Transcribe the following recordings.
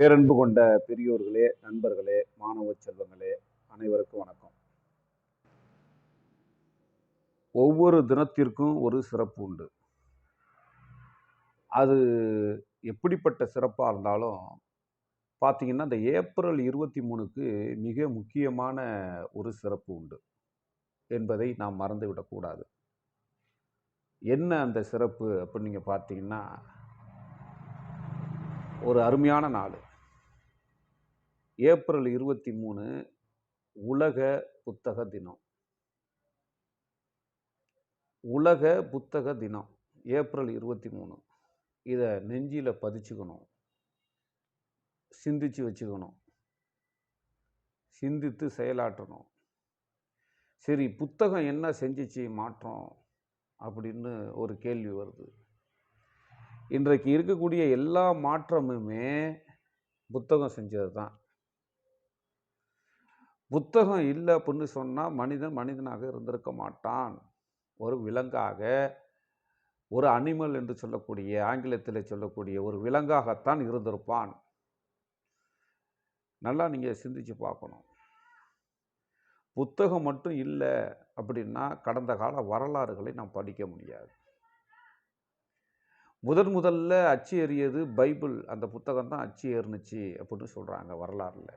பேரன்பு கொண்ட பெரியோர்களே நண்பர்களே மாணவ செல்வங்களே அனைவருக்கும் வணக்கம். ஒவ்வொரு தினத்திற்கும் ஒரு சிறப்பு உண்டு. அது எப்படிப்பட்ட சிறப்பாக இருந்தாலும் பார்த்தீங்கன்னா இந்த ஏப்ரல் இருபத்தி மூணுக்கு மிக முக்கியமான ஒரு சிறப்பு உண்டு என்பதை நாம் மறந்துவிடக்கூடாது என்ன அந்த சிறப்பு அப்படின்னு நீங்கள் பார்த்தீங்கன்னா ஒரு அருமையான நாள். ஏப்ரல் இருபத்தி மூணு உலக புத்தக தினம். உலக புத்தக தினம் ஏப்ரல் இருபத்தி மூணு. இதை நெஞ்சில் பதிச்சுக்கணும். சிந்திச்சு வச்சுக்கணும். சிந்தித்து செயலாற்றணும். சரி புத்தகம் என்ன செஞ்சிச்சு மாற்றம் அப்படின்னு ஒரு கேள்வி வருது. இன்றைக்கு இருக்கக்கூடிய எல்லா மாற்றமுமே புத்தகம் செஞ்சது தான் புத்தகம் இல்லை அப்படின்னு சொன்னால் மனிதன் மனிதனாக இருந்திருக்க மாட்டான். ஒரு விலங்காக ஒரு அனிமல் என்று சொல்லக்கூடிய ஆங்கிலத்தில் சொல்லக்கூடிய ஒரு விலங்காகத்தான் இருந்திருப்பான். நல்லா நீங்கள் சிந்திச்சு பார்க்கணும். புத்தகம் மட்டும் இல்லை அப்படின்னா கடந்த கால வரலாறுகளை நாம் படிக்க முடியாது. முதன் முதல்ல அச்சு ஏறியது பைபிள். அந்த புத்தகம் தான் அச்சு ஏறுனுச்சு அப்படின்னு சொல்கிறாங்க வரலாறில்.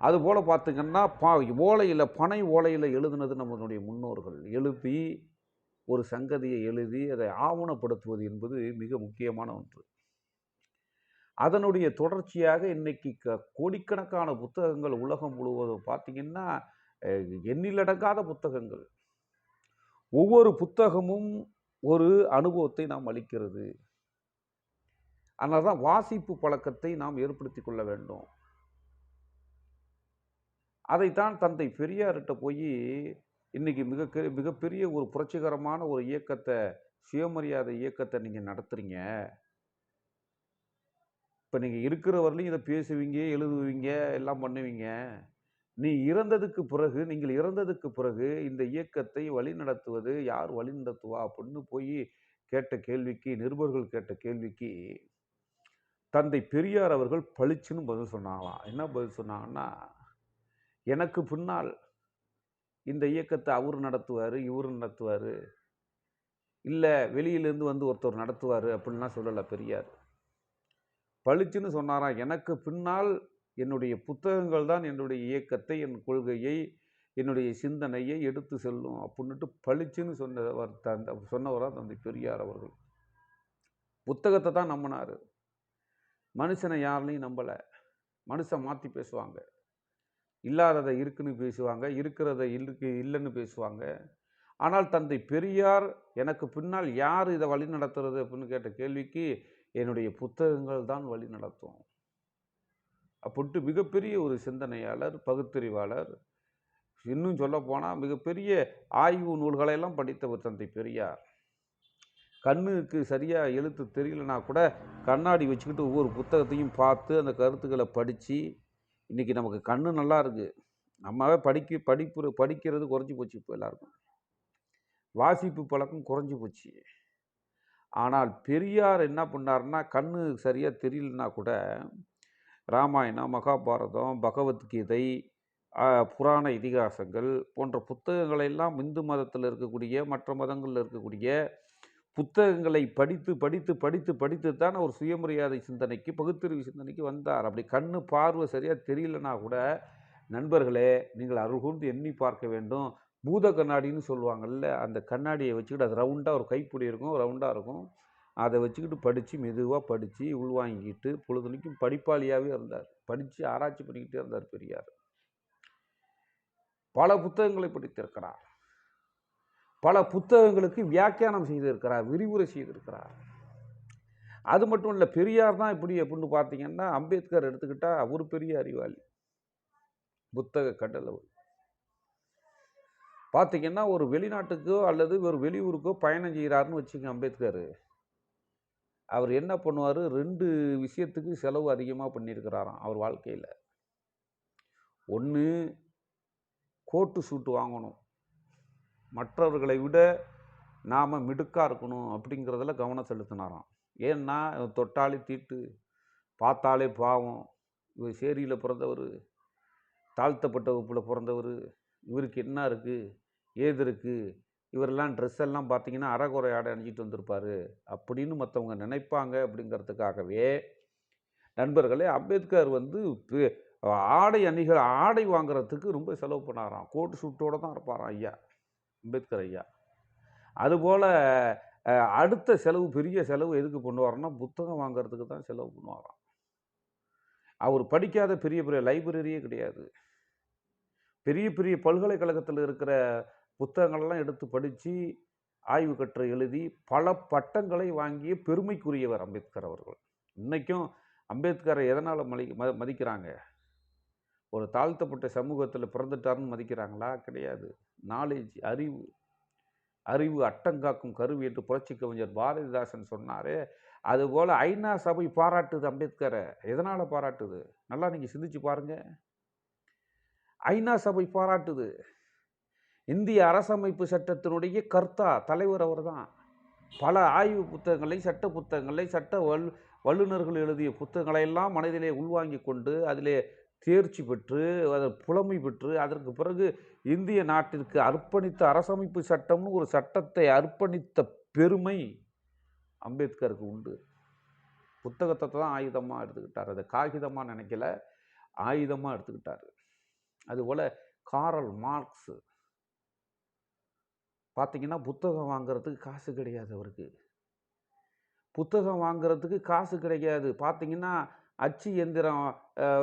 அதுபோல் பார்த்திங்கன்னா பா ஓலையில் பனை ஓலையில் எழுதுனது நம்மளுடைய முன்னோர்கள். எழுதி ஒரு சங்கதியை எழுதி அதை ஆவணப்படுத்துவது என்பது மிக முக்கியமான ஒன்று. அதனுடைய தொடர்ச்சியாக இன்றைக்கி க கோடிக்கணக்கான புத்தகங்கள் உலகம் முழுவதும் பார்த்திங்கன்னா எண்ணிலடங்காத புத்தகங்கள். ஒவ்வொரு புத்தகமும் ஒரு அனுபவத்தை நாம் அளிக்கிறது. அதனால தான் வாசிப்பு பழக்கத்தை நாம் ஏற்படுத்தி கொள்ள வேண்டும். அதைத்தான் தந்தை பெரியார்கிட்ட போய் இன்றைக்கி மிக மிகப்பெரிய ஒரு புரட்சிகரமான ஒரு இயக்கத்தை சுயமரியாதை இயக்கத்தை நீங்கள் நடத்துகிறீங்க இப்போ நீங்கள் இருக்கிற வரலையும் இதை பேசுவீங்க எழுதுவீங்க எல்லாம் பண்ணுவீங்க. நீ இறந்ததுக்கு பிறகு நீங்கள் இறந்ததுக்கு பிறகு இந்த இயக்கத்தை வழி நடத்துவது யார் வழி நடத்துவா அப்படின்னு போய் கேட்ட கேள்விக்கு நிருபர்கள் கேட்ட கேள்விக்கு தந்தை பெரியார் அவர்கள் பளிச்சுன்னு பதில் சொன்னாங்களாம். என்ன பதில் சொன்னாங்கன்னா எனக்கு பின்னால் இந்த இயக்கத்தை அவர் நடத்துவார் இவர் நடத்துவார். இல்லை வெளியிலேருந்து வந்து ஒருத்தர் நடத்துவார் அப்படின்லாம் சொல்லலை பெரியார். பளிச்சுன்னு சொன்னாராம் எனக்கு பின்னால் என்னுடைய புத்தகங்கள் தான் என்னுடைய இயக்கத்தை என் கொள்கையை என்னுடைய சிந்தனையை எடுத்து செல்லும் அப்படின்ட்டு பளிச்சுன்னு சொன்னவர் தந்த சொன்னவராக தந்தை பெரியார் அவர்கள். புத்தகத்தை தான் நம்பினார். மனுஷனை யாரையும் நம்பலை. மனுஷன் மாற்றி பேசுவாங்க. இல்லாததை இருக்குன்னு பேசுவாங்க இருக்கிறத இருக்கு இல்லைன்னு பேசுவாங்க. ஆனால் தந்தை பெரியார் எனக்கு பின்னால் யார் இதை வழி நடத்துறது அப்படின்னு கேட்ட கேள்விக்கு என்னுடைய புத்தகங்கள் தான் வழி நடத்தும். அப்படின்ட்டு மிகப்பெரிய ஒரு சிந்தனையாளர் பகுத்தறிவாளர் இன்னும் சொல்லப்போனால் மிகப்பெரிய ஆய்வு நூல்களையெல்லாம் படித்தவர் தந்தை பெரியார். கண்ணுக்கு சரியாக எழுத்து தெரியலனா கூட கண்ணாடி வச்சுக்கிட்டு ஒவ்வொரு புத்தகத்தையும் பார்த்து அந்த கருத்துக்களை படித்து இன்றைக்கி நமக்கு கண்ணு நல்லா இருக்குது நம்மவே படிக்க படிப்பு படிக்கிறது குறைஞ்சி போச்சு இப்போ எல்லாருக்கும். வாசிப்பு பழக்கம் குறைஞ்சி போச்சு. ஆனால் பெரியார் என்ன பண்ணார்னா கண்ணு சரியாக தெரியலனா கூட ராமாயணம் மகாபாரதம் பகவத்கீதை புராண இதிகாசங்கள் போன்ற புத்தகங்களெல்லாம் இந்து மதத்தில் இருக்கக்கூடிய மற்ற மதங்களில் இருக்கக்கூடிய புத்தகங்களை படித்து படித்து படித்து படித்து தான் ஒரு சுயமரியாதை சிந்தனைக்கு பகுத்தறிவு சிந்தனைக்கு வந்தார். அப்படி கண்ணு பார்வை சரியாக தெரியலனா கூட நண்பர்களே நீங்கள் அருகூர்ந்து எண்ணி பார்க்க வேண்டும். பூத கண்ணாடின்னு சொல்லுவாங்கள்ல அந்த கண்ணாடியை வச்சுக்கிட்டு அது ரவுண்டாக ஒரு கைப்பிடி இருக்கும் ரவுண்டாக இருக்கும். அதை வச்சுக்கிட்டு படித்து மெதுவாக படித்து உள்வாங்கிக்கிட்டு பொழுதுனைக்கும் படிப்பாளியாகவே இருந்தார். படித்து ஆராய்ச்சி பண்ணிக்கிட்டே இருந்தார் பெரியார். பல புத்தகங்களை படித்திருக்கிறார். பல புத்தகங்களுக்கு வியாக்கியானம் செய்திருக்கிறார் விரிவுரை செய்திருக்கிறார். அது மட்டும் இல்லை பெரியார் தான் இப்படி அப்படின்னு பார்த்தீங்கன்னா அம்பேத்கர் எடுத்துக்கிட்டால் அவர் பெரிய அறிவாளி. புத்தக கடலவர் பார்த்தீங்கன்னா ஒரு வெளிநாட்டுக்கோ அல்லது ஒரு வெளியூருக்கோ பயணம் செய்கிறாருன்னு வச்சுங்க அம்பேத்கர். அவர் என்ன பண்ணுவார்? ரெண்டு விஷயத்துக்கு செலவு அதிகமாக பண்ணியிருக்கிறாராம் அவர் வாழ்க்கையில். ஒன்று கோட்டு சூட்டு வாங்கணும். மற்றவர்களை விட நாம் மிடுக்காக இருக்கணும் அப்படிங்கிறதுல கவனம் செலுத்தினாராம். ஏன்னா தொட்டாலே தீட்டு பார்த்தாலே பாவம். இவர் சேரியில் பிறந்தவர் தாழ்த்தப்பட்ட வகுப்பில் பிறந்தவர் இவருக்கு என்ன இருக்குது ஏது இருக்குது இவரெல்லாம் ட்ரெஸ் எல்லாம் பார்த்தீங்கன்னா அறகுறை ஆடை அணிஞ்சிட்டு வந்திருப்பார் அப்படின்னு மற்றவங்க நினைப்பாங்க அப்படிங்கிறதுக்காகவே நண்பர்களே அம்பேத்கர் வந்து பே- ஆடை அணிகள் ஆடை வாங்குறதுக்கு ரொம்ப செலவு பண்ணாராம். கோட் சூட்டோடு தான் இருப்பாராம் ஐயா. அம்பேத்கர் ஐயா. அதுபோல் அடுத்த செலவு பெரிய செலவு எதுக்கு பண்ணுவார்னா புத்தகம் வாங்குறதுக்கு தான் செலவு பண்ணுவாராம். அவர் படிக்காத பெரிய பெரிய லைப்ரரியே கிடையாது. பெரிய பெரிய பல்கலைக்கழகத்தில் இருக்கிற புத்தகங்களெல்லாம் எடுத்து படித்து ஆய்வு கற்று எழுதி பல பட்டங்களை வாங்கிய பெருமைக்குரியவர் அம்பேத்கர் அவர்கள். இன்றைக்கும் அம்பேத்கரை எதனால் மதி ம மதிக்கிறாங்க? ஒரு தாழ்த்தப்பட்ட சமூகத்தில் பிறந்துட்டாருன்னு மதிக்கிறாங்களா? கிடையாது. நாலேஜ் அறிவு அறிவு அட்டங்காக்கும் கருவி என்று புரட்சி கவிஞர் பாரதிதாசன் சொன்னாரே. அதுபோல் ஐநா சபை பாராட்டுது அம்பேத்கரை. எதனால் பாராட்டுது? நல்லா நீங்கள் சிந்திச்சு பாருங்கள் ஐநா சபை பாராட்டுது. இந்திய அரசமைப்பு சட்டத்தினுடைய கர்த்தா தலைவர் அவர் தான் பல ஆய்வு புத்தகங்களை சட்ட புத்தகங்களை சட்ட வல் வல்லுநர்கள் எழுதிய புத்தகங்களை எல்லாம் மனதிலே உள்வாங்கிக் கொண்டு அதிலே தேர்ச்சி பெற்று அதை புலமை பெற்று அதற்கு பிறகு இந்திய நாட்டிற்கு அர்ப்பணித்த அரசமைப்பு சட்டம்னு ஒரு சட்டத்தை அர்ப்பணித்த பெருமை அம்பேத்கருக்கு உண்டு. புத்தகத்தை தான் ஆயுதமாக எடுத்துக்கிட்டார். அதை காகிதமாக நினைக்கல ஆயுதமாக எடுத்துக்கிட்டார். அதுபோல் காரல் மார்க்ஸ். பார்த்தீங்கன்னா புத்தகம் வாங்குறதுக்கு காசு கிடையாது அவருக்கு. புத்தகம் வாங்குறதுக்கு காசு கிடைக்காது. பார்த்தீங்கன்னா அச்சு எந்திரம்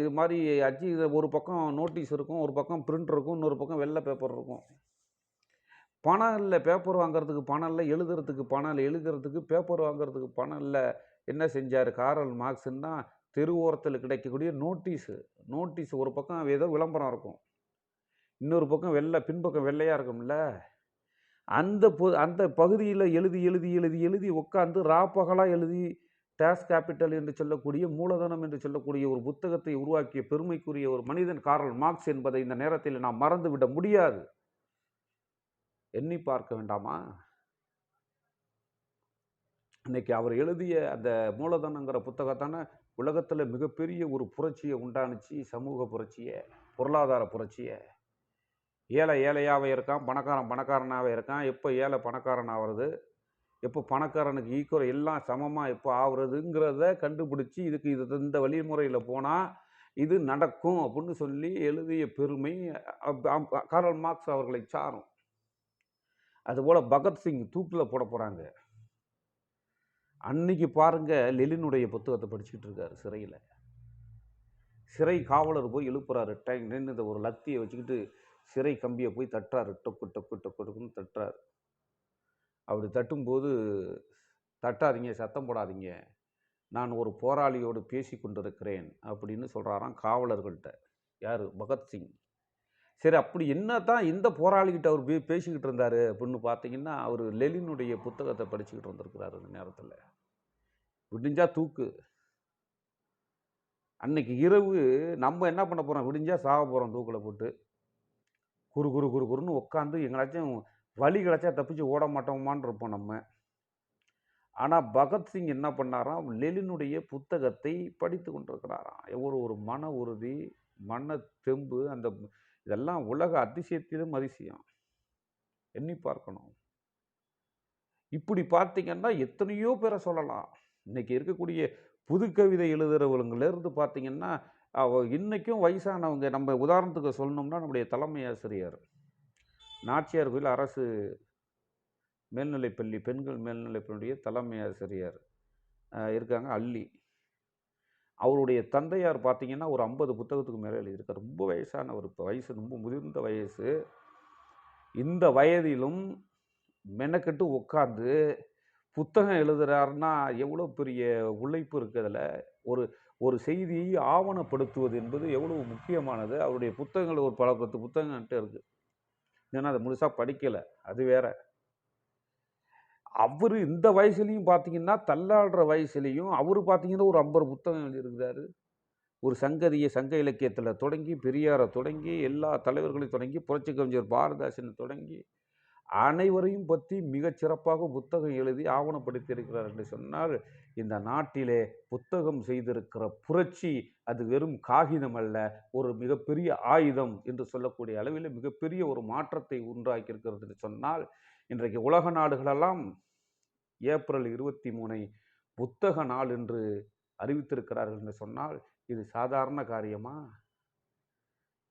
இது மாதிரி அச்சு இது ஒரு பக்கம் நோட்டீஸ் இருக்கும் ஒரு பக்கம் பிரிண்ட் இருக்கும் இன்னொரு பக்கம் வெள்ளை பேப்பர் இருக்கும். பணம் இல்லை பேப்பர் வாங்குறதுக்கு பணம் இல்லை எழுதுறதுக்கு பணம் இல்லை எழுதுறதுக்கு பேப்பர் வாங்குறதுக்கு பணம் இல்லை என்ன செஞ்சார்? காரல் மார்க்ஸ்ன்னா தெரு ஓரத்தில் கிடைக்கக்கூடிய நோட்டீஸு. நோட்டீஸ் ஒரு பக்கம் ஏதோ விளம்பரம் இருக்கும். இன்னொரு பக்கம் வெள்ளை பின்பக்கம் வெள்ளையாக இருக்கும்ல. அந்த பொ அந்த பகுதியில் எழுதி எழுதி எழுதி எழுதி உட்காந்து ராப்பகலாக எழுதி டேஸ் கேபிட்டல் என்று சொல்லக்கூடிய மூலதனம் என்று சொல்லக்கூடிய ஒரு புத்தகத்தை உருவாக்கிய பெருமைக்குரிய ஒரு மனிதன் காரல் மார்க்ஸ் என்பதை இந்த நேரத்தில் நாம் மறந்துவிட முடியாது. எண்ணி பார்க்க வேண்டாமா? இன்னைக்கு அவர் எழுதிய அந்த மூலதனங்கிற புத்தகத்தான உலகத்தில் மிகப்பெரிய ஒரு புரட்சியை உண்டானுச்சு சமூக புரட்சியை பொருளாதார புரட்சியை. ஏழை ஏழையாகவே இருக்கான் பணக்காரன் பணக்காரனாகவே இருக்கான் எப்போ ஏழை பணக்காரன் ஆகிறது எப்போ பணக்காரனுக்கு ஈக்குவல் எல்லாம் சமமாக எப்போ ஆகுறதுங்கிறத கண்டுபிடிச்சி இதுக்கு இது இந்த வழிமுறையில் போனால் இது நடக்கும் அப்படின்னு சொல்லி எழுதிய பெருமை அப்- மார்க்ஸ் அவர்களை சாரும். அதுபோல் பகத்சிங் தூக்கில் போட போகிறாங்க அன்னைக்கு பாருங்கள் லெலினுடைய புத்தகத்தை படிச்சுக்கிட்டு இருக்காரு சிறையில். சிறை காவலர் போய் எழுப்புறாரு டைம் நின்று இந்த ஒரு லத்தியை வச்சுக்கிட்டு சிறை கம்பியை போய் தட்டுறாரு டொக்கு டொக்கு டொக்கு டொக்குன்னு தட்டுறாரு. அப்படி தட்டும்போது தட்டாதீங்க சத்தம் போடாதீங்க. நான் ஒரு போராளியோடு பேசி கொண்டிருக்கிறேன் அப்படின்னு சொல்கிறாராம் காவலர்கள்ட்ட. யார்? பகத்சிங் சரி அப்படி என்ன தான் இந்த போராளிகிட்ட அவர் பே பேசிக்கிட்டு இருந்தார் அப்படின்னு பார்த்தீங்கன்னா அவர் லெலினுடைய புத்தகத்தை படிச்சுக்கிட்டு வந்திருக்கிறாரு அந்த நேரத்தில். விடிஞ்சால் தூக்கு. அன்னைக்கு இரவு நம்ம என்ன பண்ண போகிறோம் விடிஞ்சால் சாக போகிறோம் தூக்கில் போட்டு. குறு குறு குறு குறுன்னு உட்காந்து எங்களாச்சும் வழி கிடச்சா தப்பிச்சு ஓட மாட்டோமான்னு இருப்போம் நம்ம. ஆனால் பகத்சிங் என்ன பண்ணாராம்? லெலினுடைய புத்தகத்தை படித்து கொண்டிருக்கிறாராம். ஒரு ஒரு மன உறுதி மன தெம்பு அந்த இதெல்லாம் உலக அதிசயத்திலும் அதிசயம். எண்ணி பார்க்கணும். இப்படி பார்த்தீங்கன்னா எத்தனையோ பேரை சொல்லலாம். இன்றைக்கி இருக்கக்கூடிய புது கவிதை எழுதுறவங்களிருந்து பார்த்தீங்கன்னா அவ இன்னைக்கும் வயசானவங்க நம்ம உதாரணத்துக்கு சொல்லணும்னா நம்முடைய தலைமை ஆசிரியர். நாச்சியார் கோயில் அரசு மேல்நிலைப்பள்ளி பெண்கள் மேல்நிலைப்பள்ளியுடைய தலைமை ஆசிரியர் இருக்காங்க அள்ளி. அவருடைய தந்தையார் பார்த்தீங்கன்னா ஒரு ஐம்பது புத்தகத்துக்கு மேலே எழுதியிருக்கார். ரொம்ப வயசானவர். இப்போ வயசு ரொம்ப முதிர்ந்த வயசு. இந்த வயதிலும் மெனக்கெட்டு உட்காந்து புத்தகம் எழுதுறாருன்னா எவ்வளோ பெரிய உழைப்பு இருக்குது ஒரு ஒரு செய்தியை ஆவணப்படுத்துவது என்பது எவ்வளவு முக்கியமானது. அவருடைய புத்தகங்கள் ஒரு பல பத்து புத்தகங்கள்கிட்ட இருக்குது ஏன்னா அதை முழுசாக படிக்கலை. அது வேற. அவர் இந்த வயசுலேயும் பார்த்தீங்கன்னா தள்ளாடுற வயசுலேயும் அவர் பார்த்தீங்கன்னா ஒரு ஐம்பது புத்தகம் எழுதியிருக்கிறாரு. ஒரு சங்கதியை சங்க இலக்கியத்தில் தொடங்கி பெரியாரை தொடங்கி எல்லா தலைவர்களையும் தொடங்கி புரட்சி கவிஞர் பாரதாசனை தொடங்கி அனைவரையும் பற்றி மிகச்சிறப்பாக புத்தகம் எழுதி ஆவணப்படுத்தி இருக்கிறார் என்று சொன்னால் இந்த நாட்டிலே புத்தகம் செய்திருக்கிற புரட்சி அது வெறும் காகிதம் அல்ல ஒரு மிகப்பெரிய ஆயுதம் என்று சொல்லக்கூடிய அளவில் மிகப்பெரிய ஒரு மாற்றத்தை உண்டாக்கியிருக்கிறது என்று சொன்னால் இன்றைக்கு உலக நாடுகளெல்லாம் ஏப்ரல் இருபத்தி மூணை புத்தக நாள் என்று அறிவித்திருக்கிறார்கள் என்று சொன்னால் இது சாதாரண காரியமா?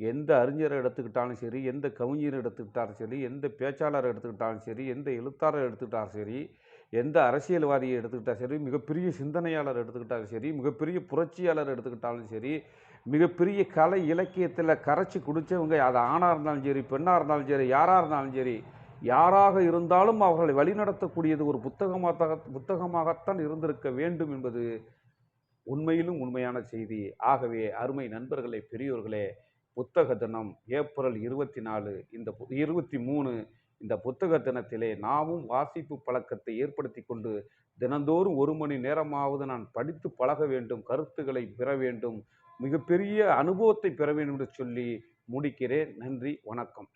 எந்த அறிஞரை எடுத்துக்கிட்டாலும் சரி எந்த கவிஞரை எடுத்துக்கிட்டாலும் சரி எந்த பேச்சாளரை எடுத்துக்கிட்டாலும் சரி எந்த எழுத்தாளர் எடுத்துக்கிட்டாலும் சரி எந்த அரசியல்வாதியை எடுத்துக்கிட்டால் சரி மிகப்பெரிய சிந்தனையாளர் எடுத்துக்கிட்டாலும் சரி மிகப்பெரிய புரட்சியாளர் எடுத்துக்கிட்டாலும் சரி மிகப்பெரிய கலை இலக்கியத்தில் கரைச்சி குடித்தவங்க அது ஆணாக இருந்தாலும் சரி பெண்ணாக இருந்தாலும் சரி யாராக இருந்தாலும் சரி யாராக இருந்தாலும் அவர்களை வழிநடத்தக்கூடியது ஒரு புத்தகமாக புத்தகமாகத்தான் இருந்திருக்க வேண்டும் என்பது உண்மையிலும் உண்மையான செய்தி. ஆகவே அருமை நண்பர்களே பெரியோர்களே புத்தக தினம் ஏப்ரல் இருபத்தி நாலு இந்த இருபத்தி மூணு இந்த புத்தக தினத்திலே நாமும் வாசிப்பு பழக்கத்தை ஏற்படுத்தி கொண்டு தினந்தோறும் ஒரு மணி நேரமாவது நான் படித்து பழக வேண்டும் கருத்துக்களை பெற வேண்டும் மிகப்பெரிய அனுபவத்தை பெற வேண்டும் என்று சொல்லி முடிக்கிறேன். நன்றி வணக்கம்.